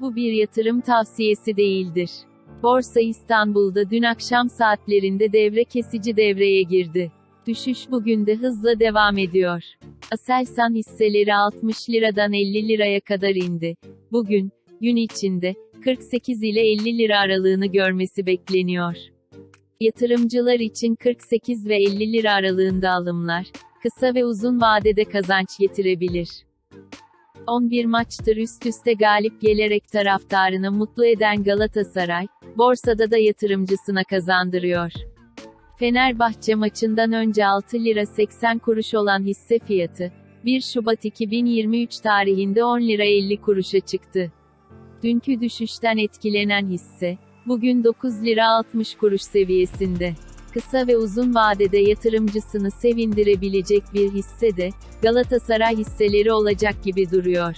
Bu bir yatırım tavsiyesi değildir. Borsa İstanbul'da dün akşam saatlerinde devre kesici devreye girdi. Düşüş bugün de hızla devam ediyor. Aselsan hisseleri 60 liradan 50 liraya kadar indi. Bugün, gün içinde, 48 ile 50 lira aralığını görmesi bekleniyor. Yatırımcılar için 48 ve 50 lira aralığında alımlar, kısa ve uzun vadede kazanç getirebilir. 11 maçtır üst üste galip gelerek taraftarını mutlu eden Galatasaray, borsada da yatırımcısına kazandırıyor. Fenerbahçe maçından önce 6 lira 80 kuruş olan hisse fiyatı, 1 Şubat 2023 tarihinde 10 lira 50 kuruşa çıktı. Dünkü düşüşten etkilenen hisse, bugün 9 lira 60 kuruş seviyesinde. Kısa ve uzun vadede yatırımcısını sevindirebilecek bir hisse de, Galatasaray hisseleri olacak gibi duruyor.